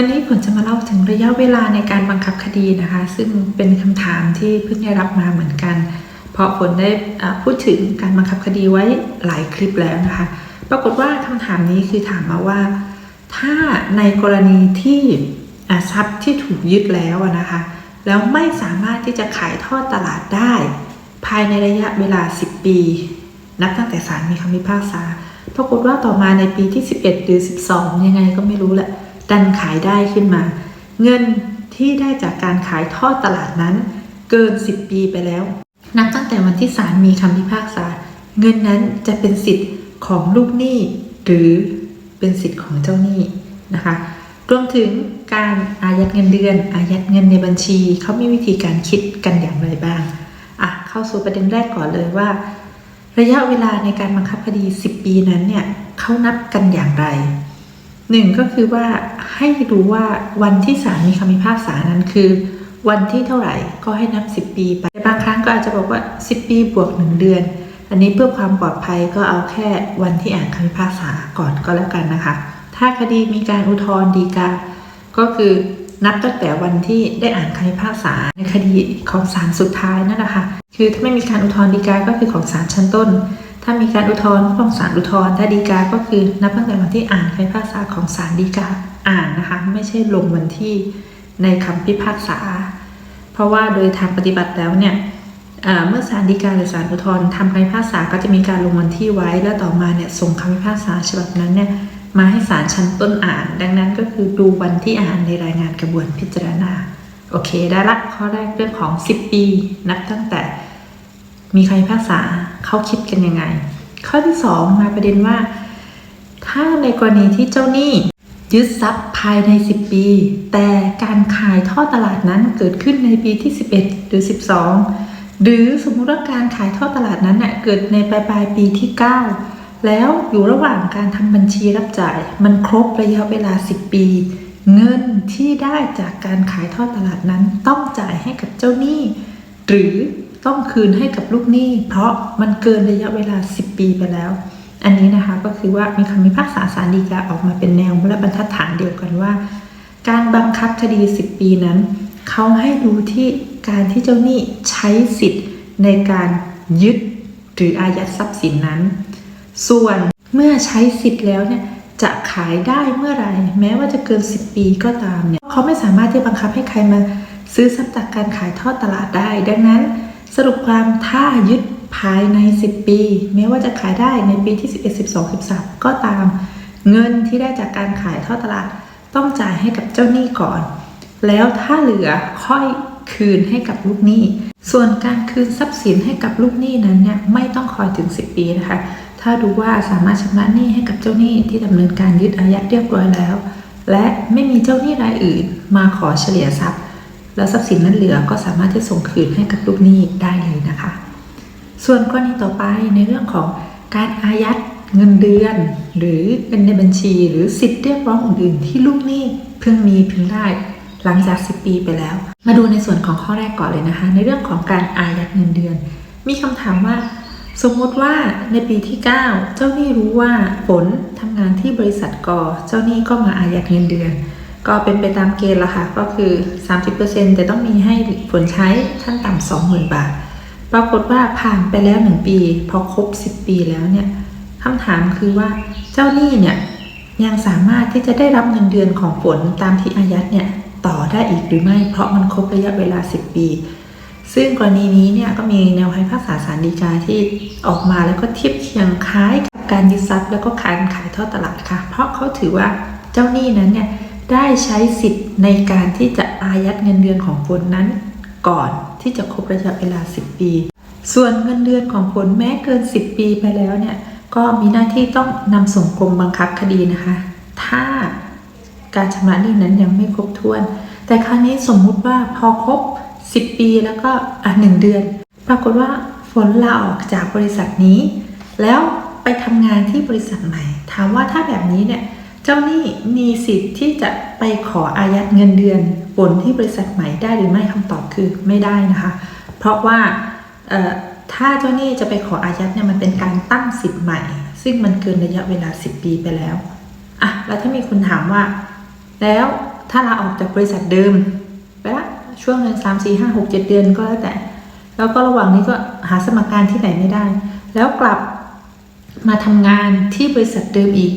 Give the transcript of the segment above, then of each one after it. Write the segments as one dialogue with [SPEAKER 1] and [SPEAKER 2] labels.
[SPEAKER 1] วันนี้ผมจะมาเล่าถึงระยะเวลาในการบังคับคดีนะคะ ซึ่งเป็นคำถามที่เพิ่งได้รับมาเหมือนกัน เพราะผลได้พูดถึงการบังคับคดีไว้หลายคลิปแล้วนะคะ ปรากฏว่าคำถามนี้คือถามมาว่า ถ้าในกรณีที่ทรัพย์ที่ถูกยึดแล้วนะคะ แล้วไม่สามารถที่จะขายทอดตลาดได้ ภายในระยะเวลา 10 ปี นับตั้งแต่ศาลมีคำพิพากษา ปรากฏว่าต่อมาในปีที่ 11 หรือ 12 ยังไงก็ไม่รู้แหละ ดันขายได้ขึ้นมา เงินที่ได้จากการขายทอดตลาดนั้น เกิน 10 ปีไปแล้ว นับตั้งแต่วันที่ศาลมีคำพิพากษา เงินนั้นจะเป็นสิทธิ์ของลูกหนี้ หรือเป็นสิทธิ์ของเจ้าหนี้นะคะรวมถึงการอายัดเงินเดือน อายัดเงินในบัญชี เขามีวิธีการคิดกันอย่างไรบ้างอะเข้าสู่ประเด็นแรกก่อนเลยว่า ระยะเวลาในการบังคับคดี 10 ปีนั้นเนี่ยเขานับกันอย่างไร หนึ่งก็คือว่าให้ดูว่าวันที่ศาลมีคำพิพากษานั้นคือ วันที่เท่าไหร่ก็ให้นับ 10 ปีไปบางครั้งก็อาจจะบอกว่า 10 ปีบวก 1 เดือน อันนี้เพื่อความปลอดภัยก็เอาแค่วันที่อ่านคำพิพากษาก่อนก็แล้วกันนะคะ ถ้าคดีมีการอุทธรณ์ฎีกา ก็คือนับตั้งแต่วันที่ได้อ่านคำพิพากษาในคดีของศาลสุดท้ายนั่นแหละคะ คือถ้าไม่มีการอุทธรณ์ฎีกา ก็คือของศาลชั้นต้น ถ้ามีการอุทธรณ์ก็ของศาลอุทธรณ์ถ้าฎีกาก็คือนับตั้งแต่วันที่อ่านคำพิพากษาของศาลฎีกาอ่านนะคะ ไม่ใช่ลงวันที่ในคำพิพากษา เพราะว่าโดยทางปฏิบัติแล้วเนี่ยเอ่อเมื่อศาลฎีกาหรือศาลอุทธรณ์ทำคำพิพากษาก็จะมีการลงวันที่ไว้ แล้วต่อมาเนี่ยส่งคำพิพากษาฉบับนั้นเนี่ยมาให้ศาลชั้นต้นอ่าน ดังนั้นก็คือดูวันที่อ่านในรายงานกระบวนพิจารณา โอเคได้ละข้อแรกเรื่องของ 10 ปี นับตั้งแต่มีคำพิพากษา เขาคิดกันยังไง ข้อที่ 2 มาประเด็นว่า ถ้าในกรณีที่เจ้าหนี้ยึดทรัพย์ภายใน 10 ปี แต่การขายท่อตลาดนั้นเกิดขึ้นในปีที่ 11 หรือ 12 หรือสมมุติว่าการขายท่อตลาดนั้นเน่ยเกิดในปลายปลายปีที่ 9 แล้วอยู่ระหว่างการทำบัญชีรับจ่าย มันครบระยะเวลา 10 ปี เงินที่ได้จากการขายท่อตลาดนั้นต้องจ่ายให้กับเจ้าหนี้ หรือ ต้องคืนให้กับลูกหนี้ เพราะมันเกินระยะเวลา 10 ปีไปแล้ว อันนี้นะคะก็คือว่ามีคำพิพากษาศาลฎีกาออกมาเป็นแนวและบรรทัดฐานเดียวกันว่า การบังคับคดี 10 ปีนั้นเขาให้ดูที่การที่เจ้าหนี้ใช้สิทธิ์ในการยึดหรืออายัดทรัพย์สินนั้น ส่วนเมื่อใช้สิทธิ์แล้วเนี่ยจะขายได้เมื่อไหร่แม้ว่าจะเกิน 10 ปีก็ตามเนี่ยเขาไม่สามารถที่บังคับให้ใครมาซื้อทรัพย์จากการขายทอดตลาดได้ ดังนั้น สรุปความถ้ายึดภายใน 10 ปี แม้ว่าจะขายได้ในปีที่ 11 12 13 ก็ตามเงินที่ได้จากการขายทอตลาดต้องจ่ายให้กับเจ้าหนี้ก่อน แล้วถ้าเหลือค่อยคืนให้กับลูกหนี้ ส่วนการคืนทรัพย์สินให้กับลูกหนี้นั้นเนี่ยไม่ต้องคอยถึง 10 ปีนะคะ ถ้าดูว่าสามารถชำระหนี้ให้กับเจ้าหนี้ที่ดำเนินการยึดอายัดเรียบร้อยแล้ว และไม่มีเจ้าหนี้รายอื่น มาขอเฉลี่ยทรัพย์ แล้วทรัพย์สินนั้นเหลือก็สามารถที่ส่งคืนให้กับลูกหนี้ได้เลยนะคะ ส่วนกรณีต่อไปในเรื่องของการอายัดเงินเดือน หรือเงินในบัญชี หรือสิทธิ์เรียกร้องอื่นๆ ที่ลูกหนี้เพิ่งมีเพิ่งได้หลังจาก 10 ปีไปแล้ว มาดูในส่วนของข้อแรกก่อนเลยนะคะ ในเรื่องของการอายัดเงินเดือน มีคำถามว่า สมมติว่าในปีที่ 9 เจ้าหนี้รู้ว่าฝนทำงานที่บริษัทกอเจ้าหนี้ก็มาอายัดเงินเดือน ก็เป็นไปตามเกณฑ์ละค่ะ ก็คือ 30%แต่ต้องมีให้ผลใช้ขั้นต่ำ20,000บาท ปรากฏว่าผ่านไปแล้ว 1 ปี พอครบ 10 ปีแล้วเนี่ยคำถามคือว่าเจ้าหนี้เนี่ยยังสามารถที่จะได้รับเงินเดือนของฝนตามที่อายัดเนี่ยต่อได้อีกหรือไม่ เพราะมันครบระยะเวลา 10 ปี ซึ่งกรณีนี้เนี่ยก็มีแนวคำพิพากษาศาลฎีกาที่ออกมาแล้วก็เทียบเคียงคล้ายกับการยึดทรัพย์แล้วก็การขายทอดตลาดค่ะ เพราะเขาถือว่าเจ้าหนี้นั้นเนี่ย ได้ใช้สิทธิ์ในการที่จะอายัดเงินเดือนของฝนนั้น ก่อนที่จะครบระยะเวลา 10 ปี ส่วนเงินเดือนของฝนแม้เกิน 10 ปีไปแล้วเนี่ยก็มีหน้าที่ต้องนำส่งกรมบังคับคดีนะคะ ถ้าการชำระหนี้นั้นยังไม่ครบถ้วน แต่ครั้งนี้สมมุติว่าพอครบ 10 ปีแล้วก็อะหนึ่งเดือน ปรากฏว่าฝนลาออกจากบริษัทนี้ แล้วไปทำงานที่บริษัทใหม่ ถามว่าถ้าแบบนี้เนี่ย จ้าหนี้มีสิทธิ์ที่จะไปขออายัดเงินเดือนฝนที่บริษัทใหม่ได้หรือไม่คำตอบคือไม่ได้นะคะ เพราะว่าถ้าเจ้าหนี้จะไปขออายัดเนี่ยมันเป็นการตั้งสิทธิ์ใหม่ ซึ่งมันเกินระยะเวลา 10 ปีไปแล้วอะแล้วถ้ามีคนถามว่า แล้วถ้าลาออกจากบริษัทเดิมไปละช่วงหนึ่งสามสี่ห้าหกเจ็ดเดือนก็แล้วแต่ แล้วก็ระหว่างนี้ก็หาสมัครงานที่ไหนไม่ได้ แล้วกลับมาทำงานที่บริษัทเดิมอีก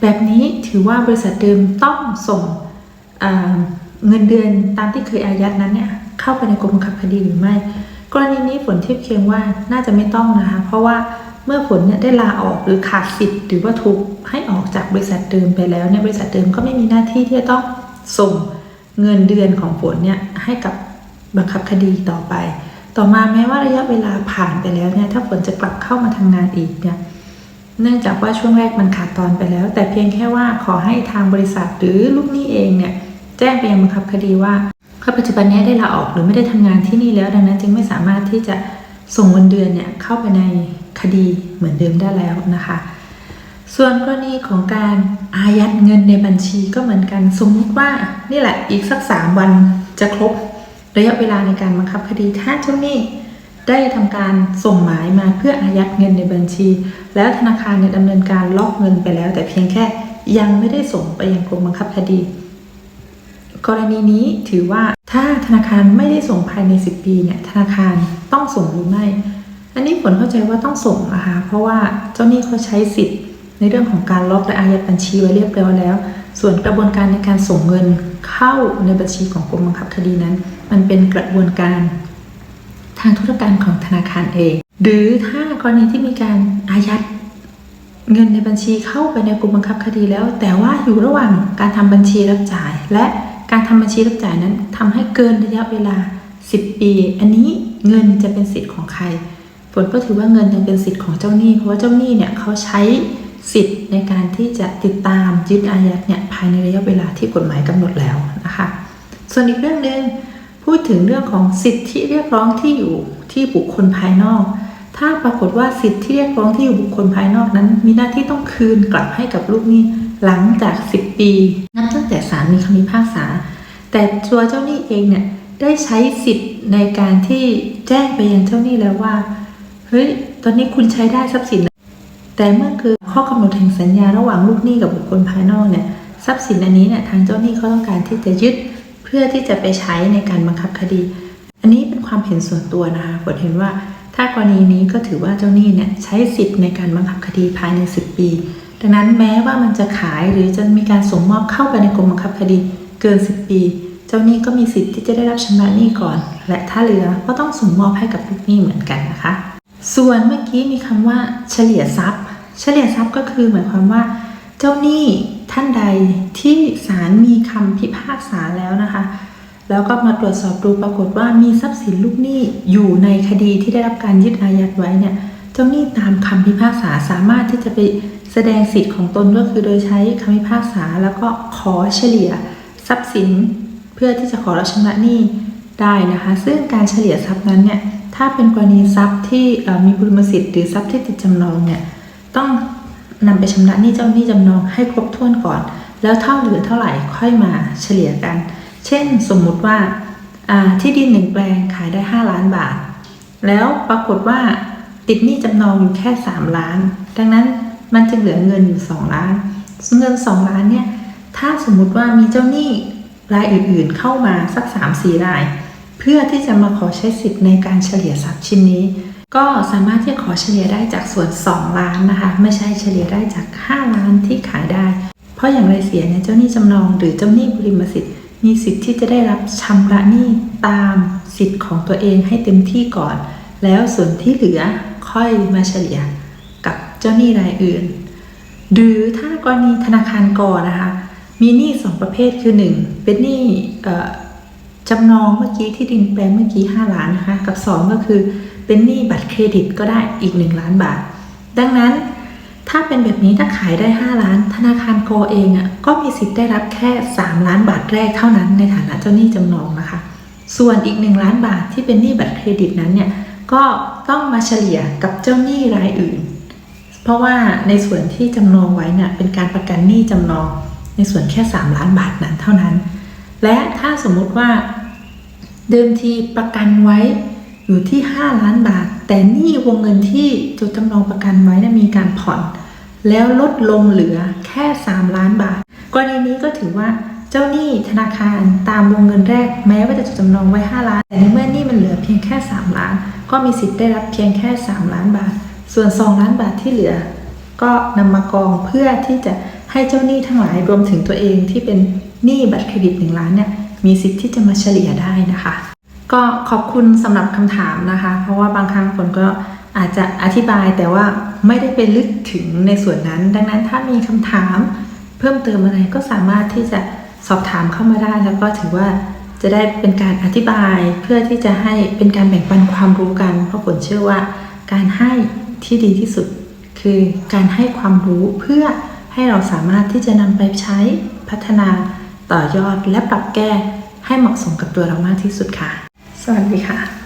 [SPEAKER 1] แบบนี้ถือว่าบริษัทเดิมต้องส่งเงินเดือนตามที่เคยอายัดนั้นเนี่ยเข้าไปในกรมบังคับคดีหรือไม่ กรณีนี้ฝนเทียบเคียงว่าน่าจะไม่ต้องนะคะ เพราะว่าเมื่อฝนเนี่ยได้ลาออกหรือขาดสิทธิ์หรือว่าถูกให้ออกจากบริษัทเดิมไปแล้วเนี่ยบริษัทเดิมก็ไม่มีหน้าที่ที่จะต้องส่งเงินเดือนของฝนเนี่ยให้กับบังคับคดีต่อไป ต่อมาแม้ว่าระยะเวลาผ่านไปแล้วเนี่ยถ้าฝนจะกลับเข้ามาทำงานอีกเนี่ย เนื่องจากว่าช่วงแรกมันขาดตอนไปแล้ว แต่เพียงแค่ว่าขอให้ทางบริษัทหรือลูกหนี้เองเนี่ยแจ้งไปยังบังคับคดีว่าเขาปัจจุบันนี้ได้ลาออกหรือไม่ได้ทำงานที่นี่แล้ว ดังนั้นจึงไม่สามารถที่จะส่งเงินเดือนเนี่ยเข้าไปในคดีเหมือนเดิมได้แล้วนะคะ ส่วนกรณีของการอายัดเงินในบัญชีก็เหมือนกันสมมติว่านี่แหละอีกสักสามวันจะครบระยะเวลาในการบังคับคดีถ้าเจ้าหนี้ ได้ทำการส่งหมายมาเพื่ออายัดเงินในบัญชี แล้วธนาคารเนี่ยดำเนินการล็อกเงินไปแล้ว แต่เพียงแค่ยังไม่ได้ส่งไปยังกรมบังคับคดี กรณีนี้ถือว่าถ้าธนาคารไม่ได้ส่งภายใน 10 ปีเนี่ยธนาคารต้องส่งหรือไม่ อันนี้ผลเข้าใจว่าต้องส่งนะคะเพราะว่าเจ้าหนี้เขาใช้สิทธิ์ ในเรื่องของการล็อกและอายัดบัญชีไว้เรียบร้อยแล้ว ส่วนกระบวนการในการส่งเงินเข้าในบัญชีของกรมบังคับคดีนั้น มันเป็นกระบวนการ ทางธุรการของธนาคารเอง หรือถ้ากรณีที่มีการอายัดเงินในบัญชีเข้าไปในกรมบังคับคดีแล้ว แต่ว่าอยู่ระหว่างการทำบัญชีรับจ่าย และการทำบัญชีรับจ่ายนั้นทำให้เกินระยะเวลา 10 ปี อันนี้เงินจะเป็นสิทธิ์ของใครฝนก็ถือว่าเงินยังเป็นสิทธิ์ของเจ้าหนี้ เพราะว่าเจ้าหนี้เนี่ยเขาใช้สิทธิ์ในการที่จะติดตามยึดอายัดเนี่ยภายในระยะเวลาที่กฎหมายกำหนดแล้วนะคะ ส่วนอีกเรื่องหนึ่ง พูดถึงเรื่องของสิทธิเรียกร้องที่อยู่ที่บุคคลภายนอก ถ้าปรากฏว่าสิทธิเรียกร้องที่อยู่บุคคลภายนอกนั้น มีหน้าที่ต้องคืนกลับให้กับลูกหนี้หลังจาก 10 ปี นับตั้งแต่ศาลมีคำพิพากษา แต่ตัวเจ้าหนี้เองเนี่ยได้ใช้สิทธิ์ในการที่แจ้งไปยังเจ้าหนี้แล้วว่าเฮ้ยตอนนี้คุณใช้ได้ทรัพย์สิน แต่เมื่อคือข้อกำหนดแห่งสัญญาระหว่างลูกหนี้กับบุคคลภายนอกเนี่ยทรัพย์สินอันนี้เนี่ยทางเจ้าหนี้เขาต้องการที่จะยึด เพื่อที่จะไปใช้ในการบังคับคดี อันนี้เป็นความเห็นส่วนตัวนะคะฝนเห็นว่าถ้ากรณีนี้ก็ถือว่าเจ้าหนี้เนี่ยใช้สิทธิ์ในการบังคับคดีภายใน 10 ปี ดังนั้นแม้ว่ามันจะขายหรือจะมีการส่งมอบเข้าไปในกรมบังคับคดีเกิน 10 ปี เจ้าหนี้ก็มีสิทธิ์ที่จะได้รับชำระหนี้ก่อน และถ้าเหลือก็ต้องส่งมอบให้กับลูกหนี้เหมือนกันนะคะ ส่วนเมื่อกี้มีคำว่าเฉลี่ยทรัพย์ เฉลี่ยทรัพย์ก็คือหมายความว่า เจ้าหนี้ ท่านใดที่ศาลมีคำพิพากษาแล้วนะคะ แล้วก็มาตรวจสอบดูปรากฏว่ามีทรัพย์สินลูกหนี้อยู่ในคดีที่ได้รับการยึดอายัดไว้เนี่ยเจ้าหนี้ตามคำพิพากษาสามารถที่จะไปแสดงสิทธิ์ของตนก็คือโดยใช้คำพิพากษา แล้วก็ขอเฉลี่ยทรัพย์สินเพื่อที่จะขอรับชำระหนี้ได้นะคะ ซึ่งการเฉลี่ยทรัพย์นั้นเนี่ยถ้าเป็นกรณีทรัพย์ที่มีบุญสิทธิ์หรือทรัพย์ที่ติดจำนองเนี่ยต้อง นำไปชำระหนี้เจ้าหนี้จำนองให้ครบถ้วนก่อน แล้วเท่าเหลือเท่าไหร่ค่อยมาเฉลี่ยกัน เช่นสมมุติว่าอ่าที่ดินหนึ่งแปลงขายได้ 5 ล้านบาท แล้วปรากฏว่าติดหนี้จำนองอยู่แค่ 3 ล้าน ดังนั้นมันจึงเหลือเงินอยู่ 2 ล้าน เงิน 2 ล้านเนี่ยถ้าสมมุติว่ามีเจ้าหนี้รายอื่นๆ เข้ามาสัก 3-4 ราย เพื่อที่จะมาขอใช้สิทธิ์ในการเฉลี่ยทรัพย์ชิ้นนี้ ก็สามารถที่จะขอเฉลี่ยได้จากส่วน 2 ล้านนะคะ ไม่ใช่เฉลี่ยได้จาก 5 ล้านที่ขายได้ เพราะอย่างไรเสียเนี่ยเจ้าหนี้จำนองหรือเจ้าหนี้บริมสิทธิ์มีสิทธิ์ที่จะได้รับชำระหนี้ตามสิทธิ์ของตัวเองให้เต็มที่ก่อน แล้วส่วนที่เหลือค่อยมาเฉลี่ยกับเจ้าหนี้รายอื่น หรือถ้ากรณีธนาคารก่อนะคะ มีหนี้สองประเภทคือหนึ่งเป็นหนี้ จำนองเมื่อกี้ที่ดินแปลงเมื่อกี้ 5 ล้านนะคะ กับ 2 ก็คือเป็นหนี้บัตรเครดิตก็ได้อีก 1 ล้านบาท ดังนั้นถ้าเป็นแบบนี้ถ้าขายได้ 5 ล้าน ธนาคารโกเองอะ่ะก็มีสิทธิ์ได้รับแค่ 3 ล้านบาทแรกเท่านั้นในฐานะเจ้าหนี้จำนองนะคะ ส่วนอีก 1 ล้านบาทที่เป็นหนี้บัตรเครดิตนั้นเนี่ยก็ต้องมาเฉลี่ยกับเจ้าหนี้รายอื่น เพราะว่าในส่วนที่จำนองไว้เนี่ยเป็นการประกันหนี้จำนอง ในส่วนแค่ 3 ล้านบาทนั้นเท่านั้น และถ้าสมมุติว่า เดิมทีประกันไว้อยู่ที่ 5 ล้านบาท แต่นี้วงเงินที่จดจำนองประกันไว้นะมีการผ่อน แล้วลดลงเหลือแค่ 3 ล้านบาท กรณีนี้ก็ถือว่าเจ้าหนี้ธนาคารตามวงเงินแรกแม้ว่าจะจดจำนองไว้ 5 ล้าน แต่ในเมื่อนี้มันเหลือเพียงแค่ 3 ล้าน ก็มีสิทธิ์ได้รับเพียงแค่ 3 ล้านบาท ส่วน 2 ล้านบาทที่เหลือ ก็นำมากองเพื่อที่จะให้เจ้าหนี้ทั้งหลายรวมถึงตัวเองที่เป็นหนี้บัตรเครดิต 1 ล้านเนี่ย มีสิทธิ์ที่จะมาเฉลี่ยได้นะคะ ก็ขอบคุณสำหรับคำถามนะคะ เพราะว่าบางครั้งคนก็อาจจะอธิบายแต่ว่าไม่ได้ไปลึกถึงในส่วนนั้น ดังนั้นถ้ามีคำถาม เพิ่มเติมอะไรก็สามารถที่จะสอบถามเข้ามาได้ แล้วก็ถือว่าจะได้เป็นการอธิบายเพื่อที่จะให้เป็นการแบ่งปันความรู้กัน เพราะผลเชื่อว่าการให้ที่ดีที่สุด คือการให้ความรู้เพื่อให้เราสามารถที่จะนำไปใช้พัฒนา ต่อยอดและปรับแก้ให้เหมาะสมกับตัวเรามากที่สุดค่ะ สวัสดีค่ะ